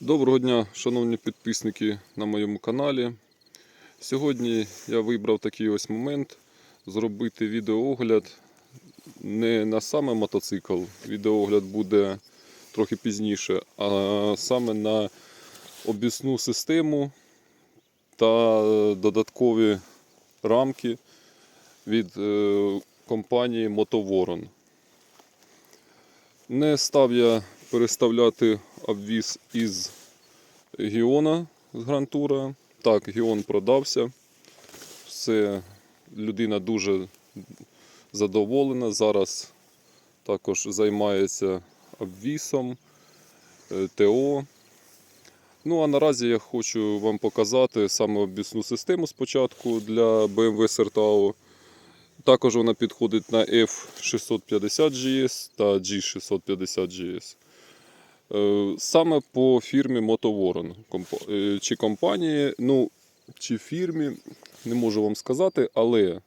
Доброго дня, шановні підписники на моєму каналі. Сьогодні я вибрав такий ось момент зробити відеоогляд не на саме мотоцикл. Відеоогляд буде трохи пізніше, а саме на обісну систему та додаткові рамки від е, компанії Мотоворон. Не став я переставляти обвіз із Гіона з Грантура. Так, Гіон продався. Все, людина дуже задоволена. Зараз також займається обвісом, е, ТО. Ну а наразі я хочу вам показати саме обвісну систему спочатку для BMW Sertao. Також вона підходить на F650GS та G650GS. Е, Саме по фірмі Мотоворон е, чи компанії, ну, чи фірмі, не можу вам сказати, але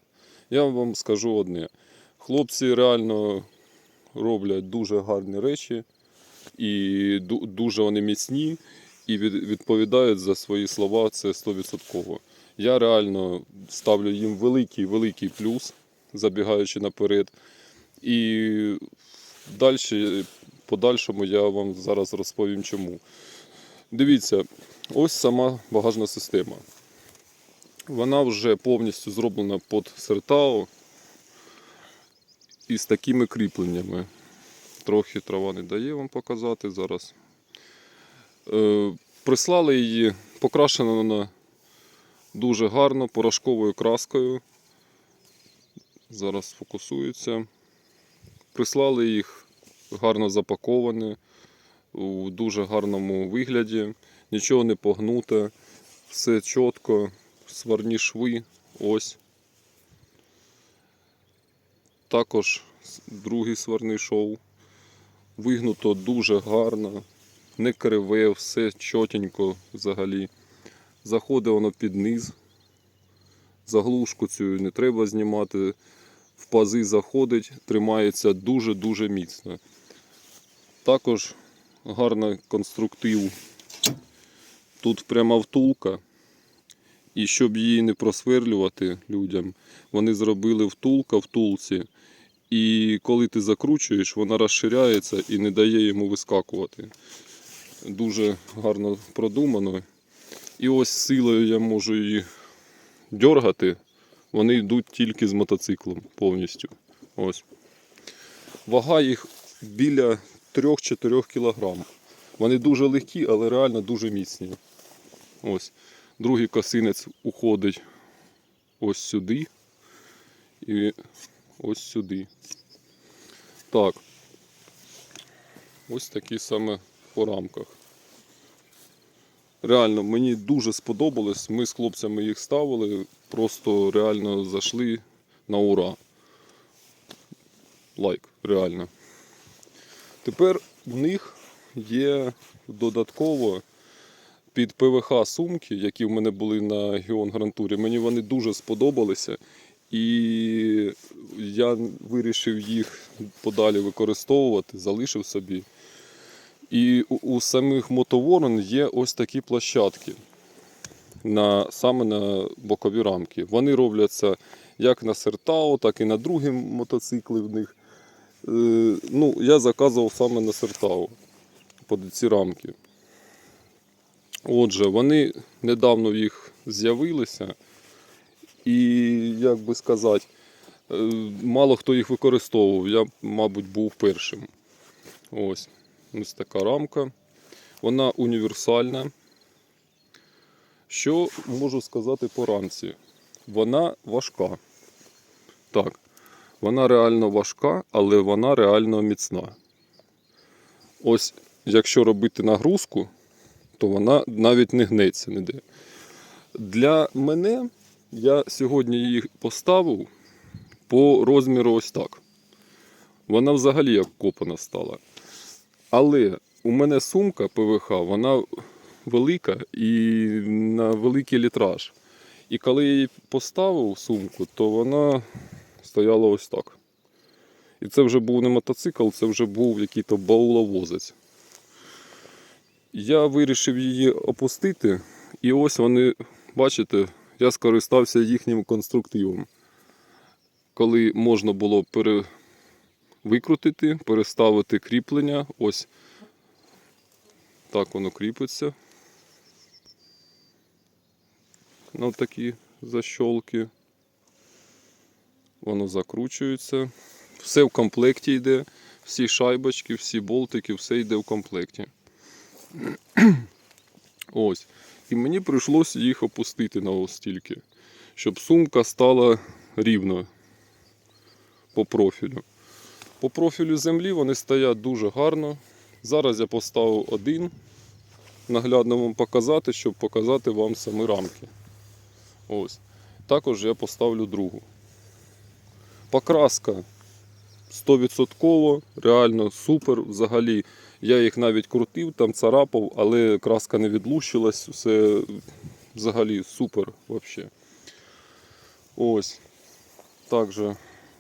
я вам скажу одне. Хлопці реально роблять дуже гарні речі, і дуже вони міцні і відповідають за свої слова, це 100%. Я реально ставлю їм великий великий плюс, забігаючи наперед. І далі, подальшому я вам зараз розповім чому. Дивіться, ось сама багажна система. Вона вже повністю зроблена під Сертао із такими кріпленнями. Трохи трава не дає вам показати зараз. Е, прислали її, покрашена вона дуже гарно порошковою краскою. Зараз фокусується. Прислали їх гарно запаковані, у дуже гарному вигляді, нічого не погнуте, все чітко, сварні шви, ось. Також другий сварний шов. Вигнуто дуже гарно, не криве, все чотенько взагалі. Заходить воно під низ. Заглушку цю не треба знімати. В пази заходить, тримається дуже-дуже міцно. Також гарний конструктив. Тут пряма втулка. І щоб її не просверлювати людям, вони зробили втулка втулці. І коли ти закручуєш, вона розширяється і не дає йому вискакувати. Дуже гарно продумано. І ось силою я можу її дергати. Вони йдуть тільки з мотоциклом повністю. Ось. Вага їх біля 3-4 кг. Вони дуже легкі, але реально дуже міцні. Ось. Другий косинець уходить ось сюди і ось сюди. Так. Ось такі саме по рамках. Реально, мені дуже сподобалось. Ми з хлопцями їх ставили, просто реально зайшли на ура. Лайк, реально. Тепер в них є додатково під ПВХ сумки, які в мене були на Геон Грантурі. Мені вони дуже сподобалися. І я вирішив їх подалі використовувати, залишив собі. І у, у самих мотоворон є ось такі площадки на, саме на бокові рамки. Вони робляться як на Сертао, так і на другі мотоцикли в них. Е, ну, я заказував саме на Сертао під ці рамки. Отже, вони недавно їх з'явилися. І, як би сказати, е, мало хто їх використовував. Я, мабуть, був першим. Ось. Ось така рамка. Вона універсальна. Що можу сказати по рамці? Вона важка. Так, вона реально важка, але вона реально міцна. Ось, якщо робити нагрузку, то вона навіть не гнеться ніде. Для мене я сьогодні її поставив по розміру ось так. Вона взагалі як копана стала. Але у мене сумка ПВХ, вона велика і на великий літраж. І коли я її поставив сумку, то вона стояла ось так. І це вже був не мотоцикл, це вже був який-то бауловозець. Я вирішив її опустити, і ось вони, бачите, я скористався їхнім конструктивом. Коли можна було пере... викрутити, переставити кріплення, ось так воно кріпиться. На такі защолки. Воно закручується. Все в комплекті йде. Всі шайбочки, всі болтики, все йде в комплекті. Ось. І мені прийшлося їх опустити на ось стільки, щоб сумка стала рівно по профілю. По профілю землі вони стоять дуже гарно. Зараз я поставив один. Наглядно вам показати, щоб показати вам самі рамки. Ось. Також я поставлю другу. Покраска 100%, реально супер. Взагалі, я їх навіть крутив, там царапав, але краска не відлущилась, все взагалі супер вообще. Ось. Також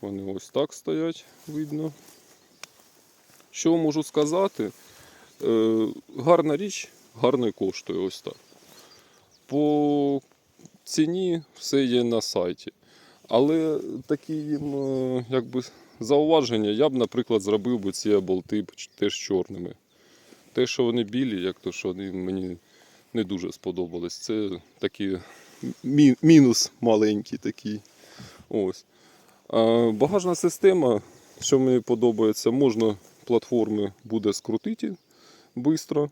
вони ось так стоять, видно. Що можу сказати? Е, гарна річ, гарно коштує ось так. По ціні все є на сайті. Але такі їм е, якби, зауваження, я б, наприклад, зробив би ці болти теж чорними. Те, що вони білі, як то, що вони мені не дуже сподобались. Це такий мі- мінус маленький такий. Ось. А багажна система, що мені подобається, можна платформи буде скрутити швидко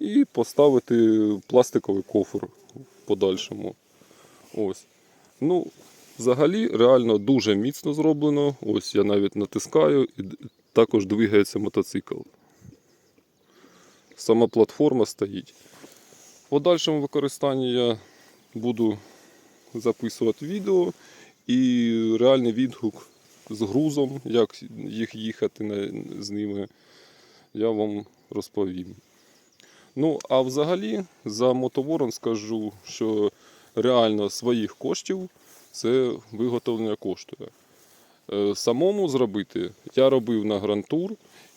і поставити пластиковий кофр в подальшому. Ось. Ну, взагалі, реально дуже міцно зроблено. Ось я навіть натискаю і також двигається мотоцикл. Сама платформа стоїть. В подальшому використанні я буду записувати відео і реальний відгук з грузом, як їх їхати з ними, я вам розповім. Ну, а взагалі, за мотоворон скажу, що реально своїх коштів це виготовлення коштує. Е, Самому зробити я робив на грантур,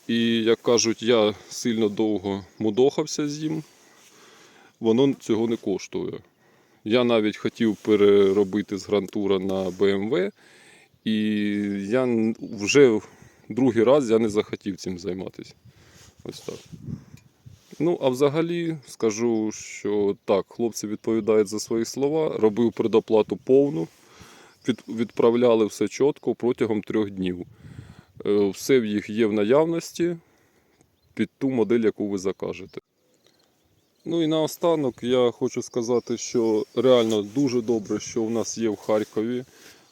і, як кажуть, я сильно довго мудохався з ним, воно цього не коштує. Я навіть хотів переробити з грантура на BMW, і я вже другий раз я не захотів цим займатися. Ось так. Ну, а взагалі скажу, що так, хлопці відповідають за свої слова. Робив предоплату повну, відправляли все чітко протягом трьох днів. Е, Все в їх є в наявності під ту модель, яку ви закажете. Ну і наостанок я хочу сказати, що реально дуже добре, що у нас є в Харкові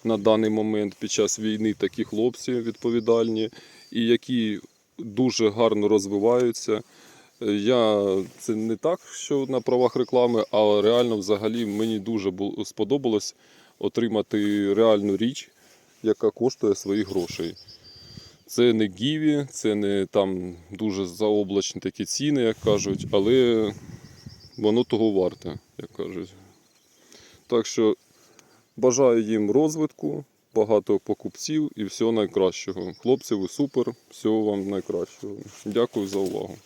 на даний момент під час війни такі хлопці відповідальні і які дуже гарно розвиваються. Е, Я це не так, що на правах реклами, а реально взагалі мені дуже сподобалось отримати реальну річ, яка коштує своїх грошей. Це не гіві, це не там дуже заоблачні такі ціни, як кажуть, але воно того варте, як кажуть. Так що бажаю їм розвитку, багато покупців і всього найкращого. Хлопці, ви супер, всього вам найкращого. Дякую за увагу.